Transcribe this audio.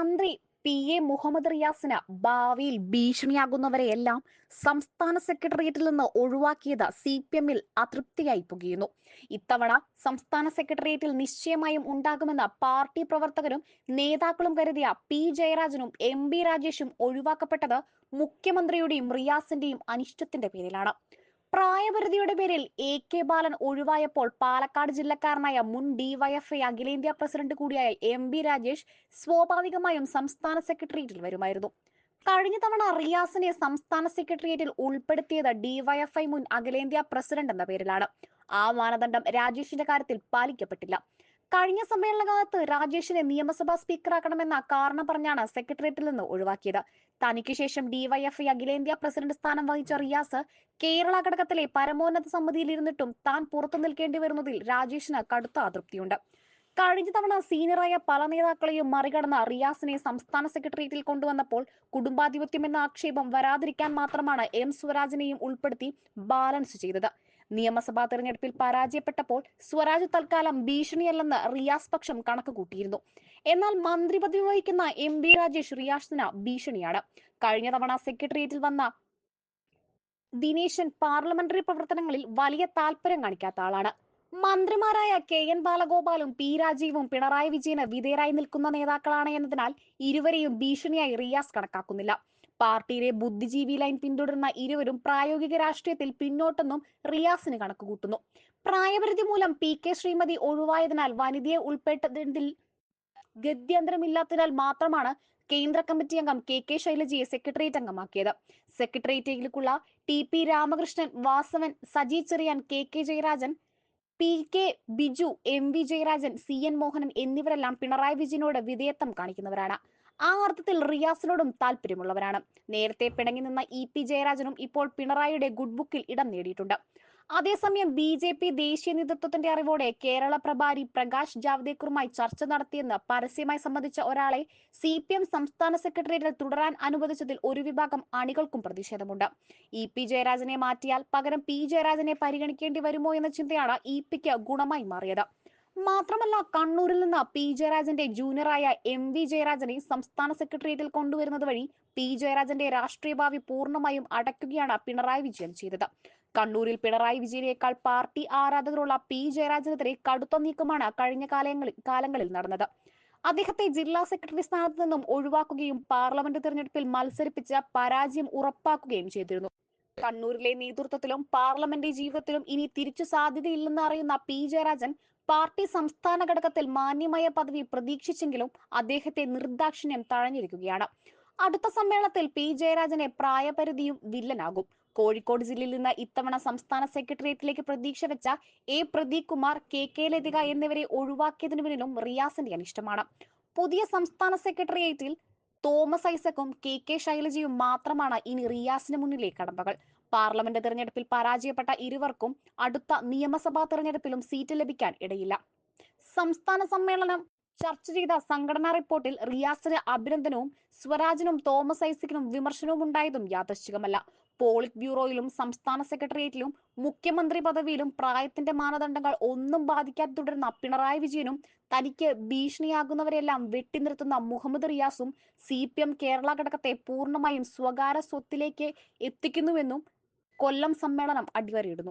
മന്ത്രി P. A. Muhammad റിയാസിന് ഭാവിയിൽ ഭീഷണിയാകുന്നവരെയെല്ലാം സംസ്ഥാന സെക്രട്ടേറിയറ്റിൽ നിന്ന് ഒഴിവാക്കിയത് സി പി എമ്മിൽ അതൃപ്തിയായി പുകയുന്നു. ഇത്തവണ സംസ്ഥാന സെക്രട്ടേറിയറ്റിൽ നിശ്ചയമായും ഉണ്ടാകുമെന്ന് പാർട്ടി പ്രവർത്തകരും നേതാക്കളും കരുതിയ പി. ജയരാജനും എം. ബി രാജേഷും ഒഴിവാക്കപ്പെട്ടത് മുഖ്യമന്ത്രിയുടെയും റിയാസിന്റെയും അനിഷ്ടത്തിന്റെ പേരിലാണ്. പ്രായപരിധിയുടെ പേരിൽ എ കെ ബാലൻ ഒഴിവായപ്പോൾ പാലക്കാട് ജില്ലക്കാരനായ മുൻ ഡിവൈഎഫ്ഐ അഖിലേന്ത്യാ പ്രസിഡന്റ് കൂടിയായ എം ബി രാജേഷ് സ്വാഭാവികമായും സംസ്ഥാന സെക്രട്ടേറിയറ്റിൽ വരുമായിരുന്നു. കഴിഞ്ഞ തവണ റിയാസിനെ സംസ്ഥാന സെക്രട്ടേറിയറ്റിൽ ഉൾപ്പെടുത്തിയത് ഡിവൈഎഫ്ഐ മുൻ അഖിലേന്ത്യാ പ്രസിഡന്റ് എന്ന പേരിലാണ്. ആ മാനദണ്ഡം രാജേഷിന്റെ കാര്യത്തിൽ പാലിക്കപ്പെട്ടില്ല. കഴിഞ്ഞ സമ്മേളനകാലത്ത് രാജേഷിനെ നിയമസഭാ സ്പീക്കറാക്കണമെന്ന കാരണം പറഞ്ഞാണ് സെക്രട്ടേറിയറ്റിൽ നിന്ന് ഒഴിവാക്കിയത്. തനിക്ക് ശേഷം ഡിവൈഎഫ്ഐ അഖിലേന്ത്യാ പ്രസിഡന്റ് സ്ഥാനം വഹിച്ച റിയാസ് കേരള ഘടകത്തിലെ പരമോന്നത സമിതിയിൽ ഇരുന്നിട്ടും താൻ പുറത്തു നിൽക്കേണ്ടി വരുന്നതിൽ രാജേഷിന് കടുത്ത അതൃപ്തിയുണ്ട്. കഴിഞ്ഞ തവണ സീനിയറായ പല നേതാക്കളെയും മറികടന്ന റിയാസിനെ സംസ്ഥാന സെക്രട്ടേറിയറ്റിൽ കൊണ്ടുവന്നപ്പോൾ കുടുംബാധിപത്യം എന്ന ആക്ഷേപം വരാതിരിക്കാൻ മാത്രമാണ് എം സ്വരാജിനെയും ഉൾപ്പെടുത്തി ബാലൻസ് ചെയ്തത്. നിയമസഭാ തെരഞ്ഞെടുപ്പിൽ പരാജയപ്പെട്ടപ്പോൾ സ്വരാജ് തൽക്കാലം ഭീഷണിയല്ലെന്ന് റിയാസ് പക്ഷം കണക്ക് കൂട്ടിയിരുന്നു. എന്നാൽ മന്ത്രിപദവി വഹിക്കുന്ന എം ബി രാജേഷ് റിയാസിന് ഭീഷണിയാണ്. കഴിഞ്ഞ തവണ സെക്രട്ടേറിയറ്റിൽ വന്ന ദിനേശൻ പാർലമെന്ററി പ്രവർത്തനങ്ങളിൽ വലിയ താല്പര്യം കാണിക്കാത്ത ആളാണ്. മന്ത്രിമാരായ കെ എൻ ബാലഗോപാലും പി രാജീവും പിണറായി വിജയന് വിധേയരായി നിൽക്കുന്ന നേതാക്കളാണ് എന്നതിനാൽ ഇരുവരെയും ഭീഷണിയായി റിയാസ് കണക്കാക്കുന്നില്ല. പാർട്ടിയിലെ ബുദ്ധിജീവി ലൈൻ പിന്തുടരുന്ന ഇരുവരും പ്രായോഗിക രാഷ്ട്രീയത്തിൽ പിന്നോട്ടെന്നും റിയാസിന് കണക്ക് കൂട്ടുന്നു. പ്രായപരിധി മൂലം പി കെ ശ്രീമതി ഒഴിവായതിനാൽ വനിതയെ ഉൾപ്പെട്ടതിൽ ഗത്യന്തരമില്ലാത്തതിനാൽ മാത്രമാണ് കേന്ദ്ര കമ്മിറ്റി അംഗം കെ കെ ശൈലജയെ സെക്രട്ടേറിയറ്റ് അംഗമാക്കിയത്. സെക്രട്ടേറിയറ്റിലേക്കുള്ള T P Ramakrishnan Vasavan Saji Cheriyan K K Jayarajan P K Biju M V Jayarajan C N Mohanan എന്നിവരെല്ലാം Pinarayi വിജയനോട് വിധേയത്വം കാണിക്കുന്നവരാണ്. ആ അർത്ഥത്തിൽ റിയാസിനോടും താല്പര്യമുള്ളവരാണ്. നേരത്തെ പിണങ്ങി നിന്ന ഇ പി ജയരാജനും ഇപ്പോൾ പിണറായിയുടെ ഗുഡ് ബുക്കിൽ ഇടം നേടിയിട്ടുണ്ട്. അതേസമയം ബി ജെ പി ദേശീയ നേതൃത്വത്തിന്റെ അറിവോടെ കേരള പ്രഭാരി പ്രകാശ് ജാവ്ദേക്കറുമായി ചർച്ച നടത്തിയെന്ന് പരസ്യമായി സംബന്ധിച്ച ഒരാളെ സി പി എം സംസ്ഥാന സെക്രട്ടേറിയറ്റിൽ തുടരാൻ അനുവദിച്ചതിൽ ഒരു വിഭാഗം അണികൾക്കും പ്രതിഷേധമുണ്ട്. ഇ പി ജയരാജനെ മാറ്റിയാൽ പകരം പി ജയരാജനെ പരിഗണിക്കേണ്ടി വരുമോ എന്ന ചിന്തയാണ് ഇ പിക്ക് ഗുണമായി മാറിയത്. മാത്രമല്ല കണ്ണൂരിൽ നിന്ന് പി. ജയരാജന്റെ ജൂനിയറായ എം. വി. ജയരാജനെ സംസ്ഥാന സെക്രട്ടേറിയറ്റിൽ കൊണ്ടുവരുന്നത് വഴി പി. ജയരാജന്റെ രാഷ്ട്രീയ ഭാവി പൂർണമായും അടയ്ക്കുകയാണ് പിണറായി വിജയൻ ചെയ്തത്. കണ്ണൂരിൽ പിണറായി വിജയനേക്കാൾ പാർട്ടി ആരാധകരുള്ള പി. ജയരാജനെതിരെ കടുത്ത നീക്കമാണ് കഴിഞ്ഞ കാലങ്ങളിൽ കാലങ്ങളിൽ നടന്നത്. അദ്ദേഹത്തെ ജില്ലാ സെക്രട്ടറി സ്ഥാനത്ത് നിന്നും ഒഴിവാക്കുകയും പാർലമെന്റ് തെരഞ്ഞെടുപ്പിൽ മത്സരിപ്പിച്ച് പരാജയം ഉറപ്പാക്കുകയും ചെയ്തിരുന്നു. കണ്ണൂരിലെ നേതൃത്വത്തിലും പാർലമെന്റ് ജീവിതത്തിലും ഇനി തിരിച്ചു സാധ്യതയില്ലെന്ന് അറിയുന്ന പി ജയരാജൻ പാർട്ടി സംസ്ഥാന ഘടകത്തിൽ മാന്യമായ പദവി പ്രതീക്ഷിച്ചെങ്കിലും അദ്ദേഹത്തെ നിർദാക്ഷിണ്യം തഴഞ്ഞിരിക്കുകയാണ്. അടുത്ത സമ്മേളനത്തിൽ പി ജയരാജനെ പ്രായപരിധിയും വില്ലനാകും. കോഴിക്കോട് ജില്ലയിൽ നിന്ന് ഇത്തവണ സംസ്ഥാന സെക്രട്ടേറിയറ്റിലേക്ക് പ്രതീക്ഷ വെച്ച A Pradeep Kumar K K Lathika എന്നിവരെ ഒഴിവാക്കിയതിനു പിന്നിലും റിയാസിന്റെ അനിഷ്ടമാണ്. പുതിയ സംസ്ഥാന സെക്രട്ടേറിയറ്റിൽ തോമസ് ഐസക്കും കെ കെ ശൈലജയും മാത്രമാണ് ഇനി റിയാസിന് മുന്നിലെ കടമ്പകൾ. പാർലമെന്റ് തെരഞ്ഞെടുപ്പിൽ പരാജയപ്പെട്ട ഇരുവർക്കും അടുത്ത നിയമസഭാ തെരഞ്ഞെടുപ്പിലും സീറ്റ് ലഭിക്കാൻ ഇടയില്ല. സംസ്ഥാന സമ്മേളനം ചർച്ച ചെയ്ത സംഘടനാ റിപ്പോർട്ടിൽ റിയാസിന് അഭിനന്ദനവും സ്വരാജിനും തോമസ് ഐസക്കിനും വിമർശനവും ഉണ്ടായതും യാദൃശ്ചികമല്ല. പോളിറ്റ് ബ്യൂറോയിലും സംസ്ഥാന സെക്രട്ടേറിയറ്റിലും മുഖ്യമന്ത്രി പദവിയിലും പ്രായത്തിന്റെ മാനദണ്ഡങ്ങൾ ഒന്നും ബാധിക്കാതെ തുടരുന്ന പിണറായി വിജയനും തനിക്ക് ഭീഷണിയാകുന്നവരെല്ലാം വെട്ടിനിർത്തുന്ന മുഹമ്മദ് റിയാസും സി കേരള ഘടകത്തെ പൂർണമായും സ്വകാര്യ സ്വത്തിലേക്ക് എത്തിക്കുന്നുവെന്നും കൊല്ലം സമ്മേളനം അടിവരയിടുന്നു.